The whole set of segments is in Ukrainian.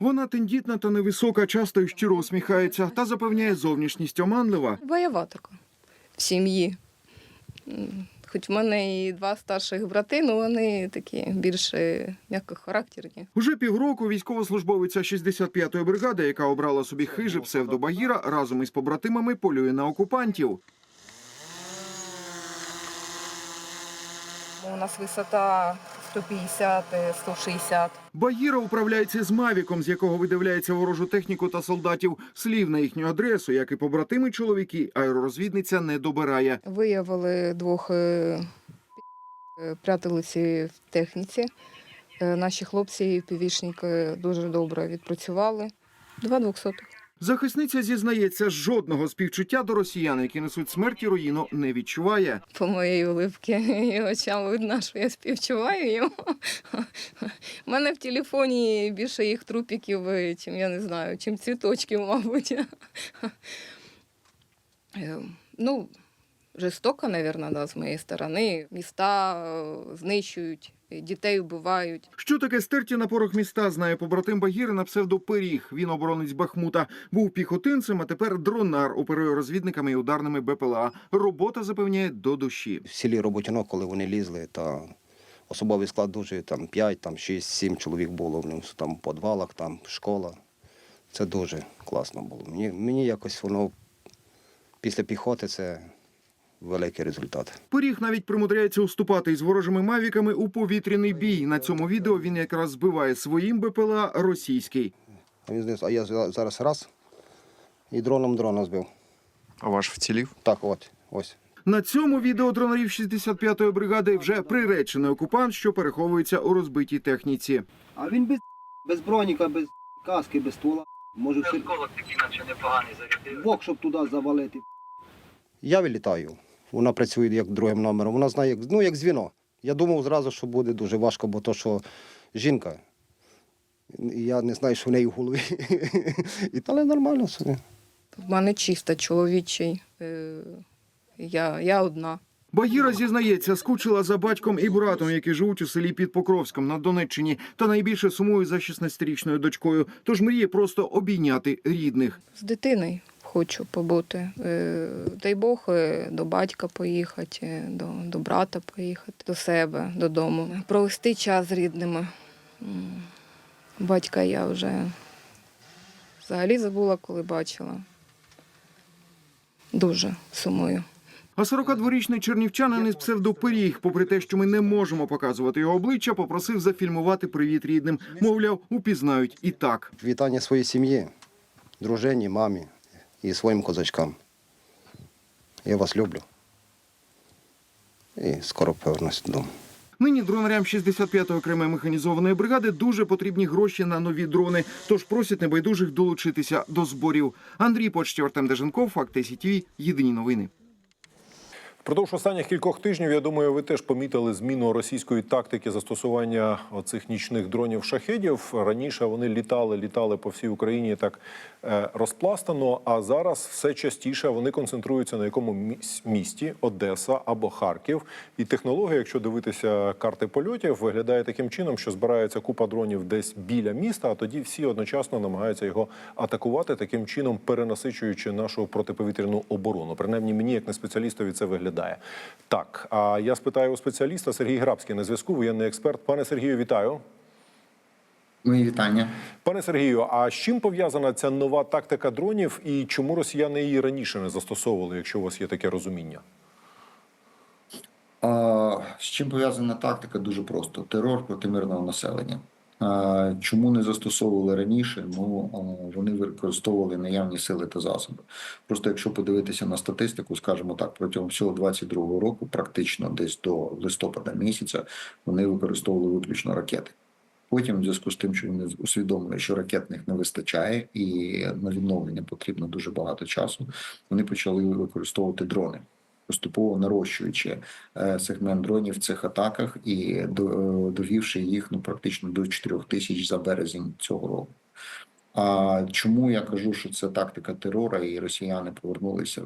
Вона тендітна та невисока, часто і щиро усміхається та запевняє зовнішність оманлива. Бойова така в сім'ї. Хоч в мене і два старших брати, але вони такі більш е, м'якохарактерні. Уже півроку військовослужбовиця 65-ї бригади, яка обрала собі хиже псевдо Багіра, разом із побратимами полює на окупантів. У нас висота 150-160. Багіра управляється з мавіком, з якого видивляється ворожу техніку та солдатів. Слів на їхню адресу, як і побратими чоловіки, аеророзвідниця не добирає. Виявили двох е, е, пряталися в техніці. Е, Наші хлопці і півішники дуже добре відпрацювали. Два двохсотих. Захисниця зізнається, жодного співчуття до росіян, які несуть смерть і руїну, не відчуває. По моїй улипці і очам видно, що я співчуваю йому. У мене в телефоні більше їх трупіків, е, чим я не знаю, чим цвіточків, мабуть. Е, Ну, жорстоко, мабуть, да, з моєї сторони. Міста е, знищують, дітей вбивають. Що таке стерті на порох міста, знає побратим Багіри на псевдо Пиріг. Він оборонець Бахмута. Був піхотинцем, а тепер дронар оперує розвідниками і ударними БПЛА. Робота запевняє до душі. в селі Роботіно, коли вони лізли, то особовий склад дуже там 5, там 6, 7 чоловік було в ньому там в підвалах, там школа. Це дуже класно було. Мені, мені якось воно після піхоти це великий результат. Пиріг навіть примудряється уступати із ворожими мавіками у повітряний бій. На цьому відео він якраз збиває своїм БПЛА російський. А він а я зараз раз і дроном дрона збив. А ваш вцілів? Так, от, ось. На цьому відео дронарів 65-ї бригади вже приречений окупант, що переховується у розбитій техніці. А він без, без броніка, без каски, без ствола. Може Осколок такий наче непоганий зарядив. бок, щоб туди завалити. Я вилітаю. Вона працює як другим номером. Вона знає, як, ну, як звіно. Я думав зразу, що буде дуже важко, бо то, що жінка. Я не знаю, що в неї в голові. І але нормально собі. В мене чисто чоловічий. е, Я, я одна. Багіра зізнається, скучила за батьком і братом, які живуть у селі під Покровськом на Донеччині, та найбільше сумує за 16-річною дочкою. Тож мріє просто обійняти рідних. З дитиною хочу побути. Е, Дай Бог е, до батька поїхати, е, до, до брата поїхати, до себе, додому. Провести час з рідними. Батька я вже взагалі забула, коли бачила. Дуже сумую. А 42-річний чернівчанин із псевдопиріг, попри те, що ми не можемо показувати його обличчя, попросив зафільмувати привіт рідним. Мовляв, упізнають і так. Вітання своїй сім'ї, дружині, мамі і своїм козачкам. Я вас люблю. І скоро повернусь додому. Нині дронарям 65-ї окремої механізованої бригади дуже потрібні гроші на нові дрони. Тож просять небайдужих долучитися до зборів. Андрій Почтєвартем Деженков, Факти СІТВ, Єдині новини. Впродовж останніх кількох тижнів, я думаю, ви теж помітили зміну російської тактики застосування оцих нічних дронів шахедів. Раніше вони літали, літали по всій Україні так е, розпластано. А зараз все частіше вони концентруються на якому місті Одеса або Харків. І технологія, якщо дивитися карти польотів, виглядає таким чином, що збирається купа дронів десь біля міста, а тоді всі одночасно намагаються його атакувати, таким чином перенасичуючи нашу протиповітряну оборону. Принаймні, мені, як не спеціалістові, це виглядає. Так, а я спитаю у спеціаліста Сергій Грабський на зв'язку, воєнний експерт. Пане Сергію, вітаю. Мої вітання. Пане Сергію, а з чим пов'язана ця нова тактика дронів і чому росіяни її раніше не застосовували, якщо у вас є таке розуміння? А, з чим пов'язана тактика? Дуже просто: терор проти мирного населення. Чому не застосовували раніше? Ну вони використовували наявні сили та засоби. Просто якщо подивитися на статистику, скажімо так, протягом всього 22-го року, практично десь до листопада місяця, вони використовували виключно ракети. Потім, в зв'язку з тим, що вони усвідомили, що ракетних не вистачає, і на відновлення потрібно дуже багато часу, вони почали використовувати дрони. Поступово нарощуючи е, сегмент дронів в цих атаках і е, довівши їх ну практично до 4 тисяч за березень цього року. А чому я кажу, що це тактика терора, і росіяни повернулися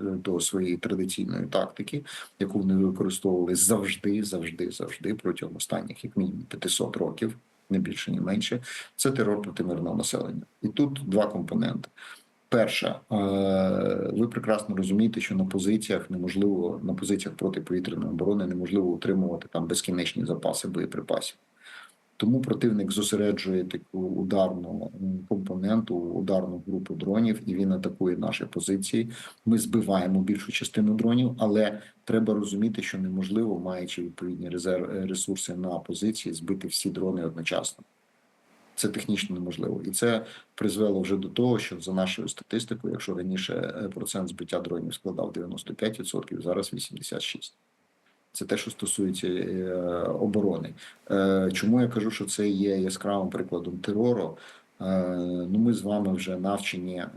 до своєї традиційної тактики, яку вони використовували завжди, завжди, завжди протягом останніх як мінімум 500 років. не більше, ні менше. Це терор проти мирного населення. І тут два компоненти. Перше, е, ви прекрасно розумієте, що на позиціях неможливо на позиціях протиповітряної оборони неможливо утримувати там безкінечні запаси боєприпасів. Тому противник зосереджує таку ударну компоненту, ударну групу дронів, і він атакує наші позиції. Ми збиваємо більшу частину дронів, але треба розуміти, що неможливо, маючи відповідні резерв ресурси на позиції, збити всі дрони одночасно. Це технічно неможливо, і це призвело вже до того, що за нашою статистикою, якщо раніше е, процент збиття дронів складав 95%, зараз 86%. Це те, що стосується е, оборони. Е, чому я кажу, що це є яскравим прикладом терору? Е, ну, ми з вами вже навчені е,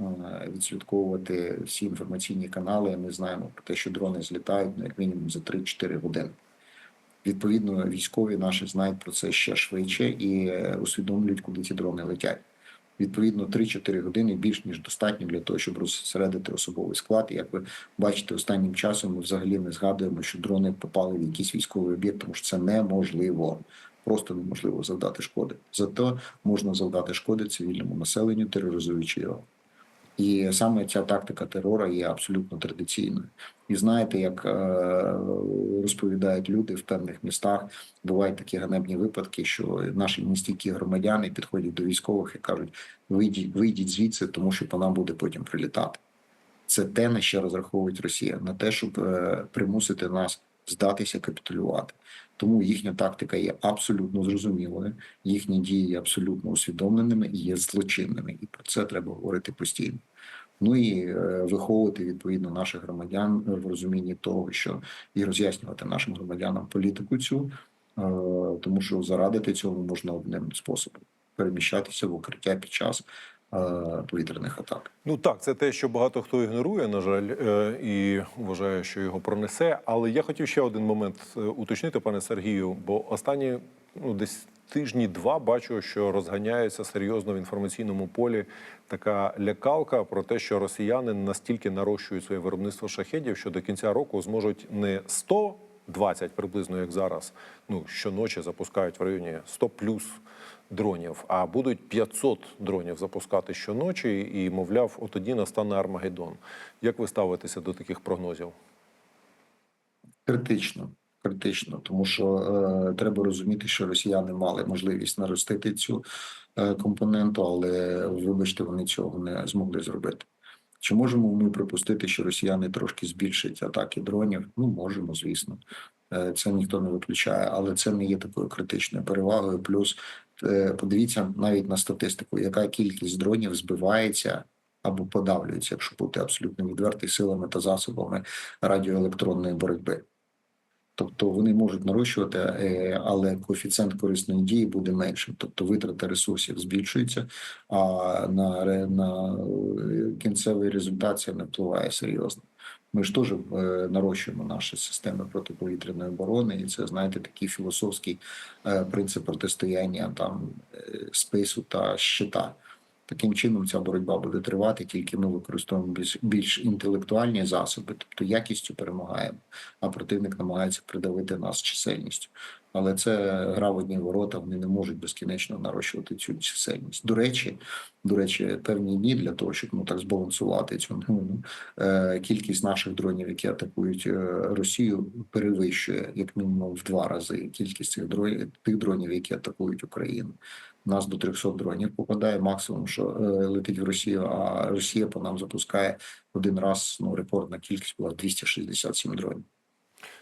відслідковувати всі інформаційні канали. Ми знаємо про те, що дрони злітають ну, як мінімум за 3-4 години. Відповідно, військові наші знають про це ще швидше і е, усвідомлюють, куди ці дрони летять. Відповідно, 3-4 години більш ніж достатньо для того, щоб розсередити особовий склад. Як ви бачите, останнім часом ми взагалі не згадуємо, що дрони попали в якийсь військовий об'єкт, тому що це неможливо. Просто неможливо завдати шкоди. Зато можна завдати шкоди цивільному населенню, тероризуючи його. І саме ця тактика терору є абсолютно традиційною. І знаєте, як е, розповідають люди в певних містах, бувають такі ганебні випадки, що наші нестійкі громадяни підходять до військових і кажуть: вийдіть, вийдіть звідси, тому що по нам буде потім прилітати. Це те, на що розраховують Росія, на те, щоб е, примусити нас здатися, капітулювати. Тому їхня тактика є абсолютно зрозумілою, їхні дії є абсолютно усвідомленими і є злочинними. І про це треба говорити постійно. Ну і е, виховувати відповідно наших громадян в розумінні того, що і роз'яснювати нашим громадянам політику цю, е, тому що зарадити цього можна одним способом переміщатися в укриття під час повітряних атак. Ну так, це те, що багато хто ігнорує, на жаль, е, і вважає, що його пронесе. Але я хотів ще один момент е, уточнити, пане Сергію, бо останні ну десь тижні два бачу, що розганяється серйозно в інформаційному полі така лякалка про те, що росіяни настільки нарощують своє виробництво шахедів, що до кінця року зможуть не 120 приблизно, як зараз, ну щоночі запускають в районі 100 плюс дронів, а будуть 500 дронів запускати щоночі, і мовляв, от тоді настане Армагеддон. Як ви ставитеся до таких прогнозів? Критично, критично, тому що е, треба розуміти, що росіяни мали можливість наростити цю е, компоненту, але вибачте, вони цього не змогли зробити. Чи можемо ми припустити, що росіяни трошки збільшать атаки дронів? Ну можемо, звісно, Е, це ніхто не виключає, але це не є такою критичною перевагою. Плюс подивіться навіть на статистику, яка кількість дронів збивається або подавлюється, якщо бути абсолютно відвертий силами та засобами радіоелектронної боротьби. Тобто вони можуть нарощувати, е, але коефіцієнт корисної дії буде меншим. Тобто витрата ресурсів збільшується, а на, на е, кінцевий результат це не впливає серйозно. Ми ж теж е, нарощуємо наші системи протиповітряної оборони, і це знаєте такий філософський е, принцип протистояння там е, спису та щита. Таким чином ця боротьба буде тривати, тільки ми використовуємо більш, більш інтелектуальні засоби, тобто якістю перемагаємо, а противник намагається придавити нас чисельністю. Але це гра в одні ворота, вони не можуть безкінечно нарощувати цю чисельність. До речі, до речі, певні дні для того, щоб ну так збалансувати цю ну, е, кількість наших дронів, які атакують е, Росію, перевищує як мінімум в два рази кількість цих дронів, тих дронів, які атакують Україну. У нас до 300 дронів попадає максимум, що е, летить в Росію, а Росія по нам запускає один раз. Ну рекордна кількість була 267 дронів.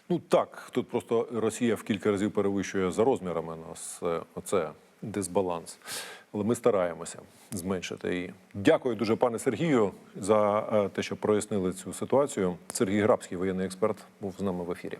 Ну так, тут просто Росія в кілька разів перевищує за розмірами нас. Оце дисбаланс. Але ми стараємося зменшити її. Дякую дуже, пане Сергію, за е, те, що прояснили цю ситуацію. Сергій Грабський, воєнний експерт, був з нами в ефірі.